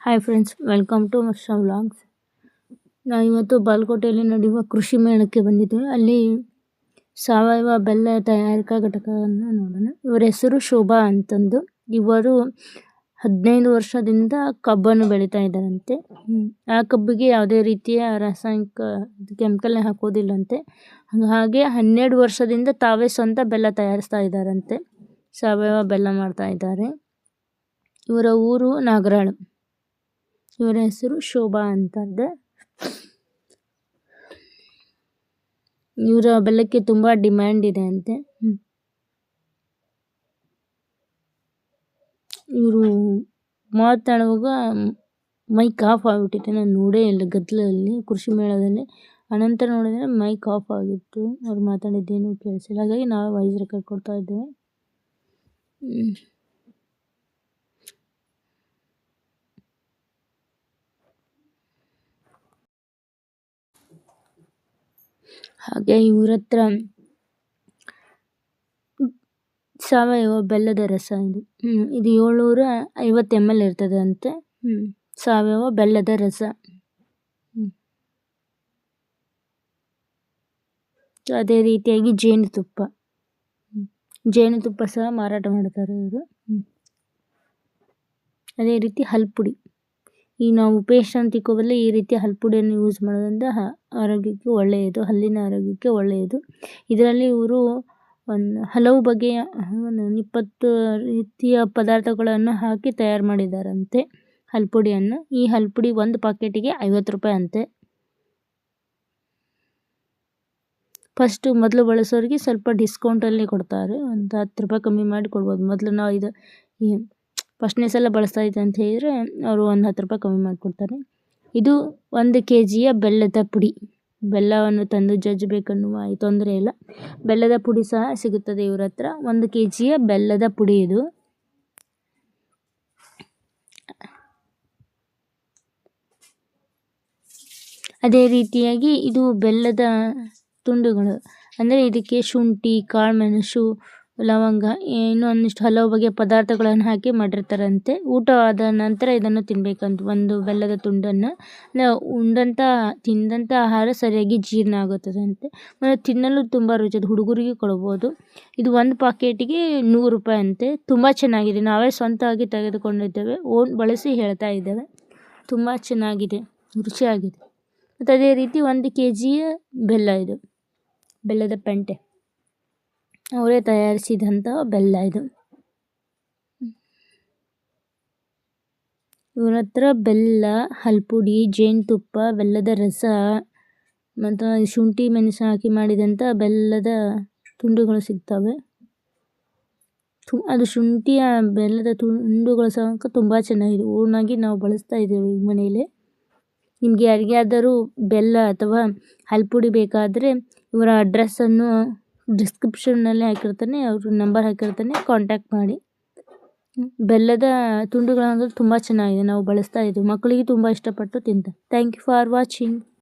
Hi friends welcome to Varsha vlogs ನಾವು ಇವತ್ತು ಬಾಲ್ಕೋಟೆಯಲ್ಲಿ ನಡೆಯುವ ಕೃಷಿ ಮೇಳಕ್ಕೆ ಬಂದಿದ್ದೇವೆ. ಅಲ್ಲಿ ಸಾವಯವ ಬೆಲ್ಲ ತಯಾರಿಕಾ ಘಟಕವನ್ನು ನೋಡೋಣ. ಇವರ ಹೆಸರು ಶೋಭಾ ಅಂತಂದು. ಇವರು ಹದಿನೈದು ವರ್ಷದಿಂದ ಕಬ್ಬನ್ನು ಬೆಳೀತಾ ಇದ್ದಾರಂತೆ. ಆ ಕಬ್ಬಿಗೆ ಯಾವುದೇ ರೀತಿಯ ರಾಸಾಯನಿಕ ಕೆಮಿಕಲ್ ಹಾಕೋದಿಲ್ಲಂತೆ. ಹಾಗೆ ಹನ್ನೆರಡು ವರ್ಷದಿಂದ ತಾವೇ ಸ್ವಂತ ಬೆಲ್ಲ ತಯಾರಿಸ್ತಾ ಇದ್ದಾರಂತೆ. ಸಾವಯವ ಬೆಲ್ಲ ಮಾಡ್ತಾ ಇದ್ದಾರೆ. ಇವರ ಊರು ನಾಗರಾಳು. ಇವರ ಹೆಸರು ಶೋಭಾ ಅಂತಂದೆ. ಇವರ ಬೆಲ್ಲಕ್ಕೆ ತುಂಬ ಡಿಮ್ಯಾಂಡ್ ಇದೆ ಅಂತೆ. ಇವರು ಮಾತಾಡುವಾಗ ಮೈಕ್ ಆಫ್ ಆಗಿಬಿಟ್ಟಿದೆ ನಾನು ನೋಡೇ ಇಲ್ಲ ಗದ್ದಲಲ್ಲಿ, ಕೃಷಿ ಮೇಳದಲ್ಲಿ. ಅನಂತರ ನೋಡಿದರೆ ಮೈಕ್ ಆಫ್ ಆಗಿತ್ತು. ಅವ್ರು ಮಾತಾಡಿದ್ದೇನು ಕೇಳಿಸಿಲ್ಲ. ಹಾಗಾಗಿ ನಾವು ವೈಸ್ ರೆಕಾರ್ಡ್ ಕೊಡ್ತಾ ಇದ್ದೇವೆ. ಹಾಗೆ ಇವ್ರ ಹತ್ರ ಸಾವಯವ ಬೆಲ್ಲದ ರಸ ಇದು. ಇದು ಏಳ್ನೂರ ಐವತ್ತು ಎಂ ಎಲ್ ಇರ್ತದೆ ಅಂತೆ ಹ್ಞೂ ಸಾವಯವ ಬೆಲ್ಲದ ರಸ. ಅದೇ ರೀತಿಯಾಗಿ ಜೇನುತುಪ್ಪ. ಜೇನುತುಪ್ಪ ಸಹ ಮಾರಾಟ ಮಾಡ್ತಾರೆ ಇವರು. ಅದೇ ರೀತಿ ಹಲ್ಪುಡಿ. ಈ ನಾವು ಪೇಸ್ಟ್ ಅಂತ ತಿಕ್ಕೋಬಲ್ಲ ಈ ರೀತಿ ಹಲ್ಪುಡಿಯನ್ನು ಯೂಸ್ ಮಾಡೋದ್ರಿಂದ ಆರೋಗ್ಯಕ್ಕೆ ಒಳ್ಳೆಯದು, ಹಲ್ಲಿನ ಆರೋಗ್ಯಕ್ಕೆ ಒಳ್ಳೆಯದು. ಇದರಲ್ಲಿ ಇವರು ಒಂದು ಹಲವು ಬಗೆಯ, ಒಂದು ಇಪ್ಪತ್ತು ರೀತಿಯ ಪದಾರ್ಥಗಳನ್ನು ಹಾಕಿ ತಯಾರು ಮಾಡಿದ್ದಾರಂತೆ ಹಲ್ಪುಡಿಯನ್ನು. ಈ ಹಲ್ಪುಡಿ ಒಂದು ಪಾಕೆಟಿಗೆ ಐವತ್ತು ರೂಪಾಯಿ ಅಂತೆ. ಫಸ್ಟು ಮೊದಲು ಬಳಸೋರಿಗೆ ಸ್ವಲ್ಪ ಡಿಸ್ಕೌಂಟಲ್ಲಿ ಕೊಡ್ತಾರೆ, ಒಂದು ಹತ್ತು ರೂಪಾಯಿ ಕಮ್ಮಿ ಮಾಡಿ ಕೊಡ್ಬೋದು ಮೊದಲು ನಾವು ಇದು, ಈ ಫಸ್ಟ್ನೇ ಸಲ ಬಳಸ್ತಾ ಇದ್ದೆ ಅಂತ ಹೇಳಿದರೆ ಅವರು ಒಂದು ಹತ್ತು ರೂಪಾಯಿ ಕಮ್ಮಿ ಮಾಡಿಕೊಡ್ತಾರೆ. ಇದು ಒಂದು ಕೆ ಜಿಯ ಬೆಲ್ಲದ ಪುಡಿ. ಬೆಲ್ಲವನ್ನು ತಂದು ಜಜ್ಜಬೇಕನ್ನುವ ತೊಂದರೆ ಇಲ್ಲ. ಬೆಲ್ಲದ ಪುಡಿ ಸಹ ಸಿಗುತ್ತದೆ ಇವ್ರ ಹತ್ರ. ಒಂದು ಕೆ ಜಿಯ ಬೆಲ್ಲದ ಪುಡಿ ಇದು. ಅದೇ ರೀತಿಯಾಗಿ ಇದು ಬೆಲ್ಲದ ತುಂಡುಗಳು. ಅಂದರೆ ಇದಕ್ಕೆ ಶುಂಠಿ ಕಾಳುಮೆಣಸು ಲವಂಗ, ಇನ್ನು ಒಂದಿಷ್ಟು ಹಲವು ಬಗೆಯ ಪದಾರ್ಥಗಳನ್ನು ಹಾಕಿ ಮಾಡಿರ್ತಾರಂತೆ. ಊಟ ಆದ ನಂತರ ಇದನ್ನು ತಿನ್ನಬೇಕಂತ ಒಂದು ಬೆಲ್ಲದ ತುಂಡನ್ನು. ಉಂಡಂಥ, ತಿಂದಂಥ ಆಹಾರ ಸರಿಯಾಗಿ ಜೀರ್ಣ ಆಗುತ್ತದಂತೆ. ಮತ್ತು ತಿನ್ನಲು ತುಂಬ ರುಚಿ ಹುಡುಗರಿಗೆ ಕೊಡ್ಬೋದು. ಇದು ಒಂದು ಪಾಕೆಟಿಗೆ ನೂರು ರೂಪಾಯಿ ಅಂತೆ. ತುಂಬ ಚೆನ್ನಾಗಿದೆ. ನಾವೇ ಸ್ವಂತವಾಗಿ ತೆಗೆದುಕೊಂಡಿದ್ದೇವೆ. ಓನ್ ಬಳಸಿ ಹೇಳ್ತಾ ಇದ್ದೇವೆ. ತುಂಬ ಚೆನ್ನಾಗಿದೆ. ರುಚಿಯಾಗಿದೆ. ಮತ್ತು ಅದೇ ರೀತಿ ಒಂದು ಕೆ ಜಿಯ ಬೆಲ್ಲ ಇದು. ಬೆಲ್ಲದ ಪೆಂಟೆ. ಅವರೇ ತಯಾರಿಸಿದಂಥ ಬೆಲ್ಲ ಇದು. ಇವ್ರ ಹತ್ರ ಬೆಲ್ಲ, ಹಲ್ಪುಡಿ, ಜೇನುತುಪ್ಪ, ಬೆಲ್ಲದ ರಸ, ಮತ್ತು ಶುಂಠಿ ಮೆಣಸು ಹಾಕಿ ಮಾಡಿದಂಥ ಬೆಲ್ಲದ ತುಂಡುಗಳು ಸಿಗ್ತವೆ. ತು, ಅದು ಶುಂಠಿಯ ಬೆಲ್ಲದ ತುಂಡುಗಳು ಸಹ ತುಂಬ ಚೆನ್ನಾಗಿದೆ. ಓನಾಗಿ ನಾವು ಬಳಸ್ತಾ ಇದ್ದೇವೆ ಈ ಮನೆಯಲ್ಲಿ. ನಿಮಗೆ ಯಾರಿಗಾದರೂ ಬೆಲ್ಲ ಅಥವಾ ಹಲ್ಪುಡಿ ಬೇಕಾದರೆ ಇವರ ಅಡ್ರೆಸ್ಸನ್ನು ಡಿಸ್ಕ್ರಿಪ್ಷನ್ನಲ್ಲಿ ಹಾಕಿರ್ತಾನೆ, ಅವ್ರ ನಂಬರ್ ಹಾಕಿರ್ತಾನೆ ಕಾಂಟ್ಯಾಕ್ಟ್ ಮಾಡಿ. ಬೆಲ್ಲದ ತುಂಡುಗಳಂದ್ರೆ ತುಂಬ ಚೆನ್ನಾಗಿದೆ. ನಾವು ಬಳಸ್ತಾ ಇದ್ದೀವಿ. ಮಕ್ಕಳಿಗೆ ತುಂಬ ಇಷ್ಟಪಟ್ಟು ತಿಂತಾರೆ. Thank you for watching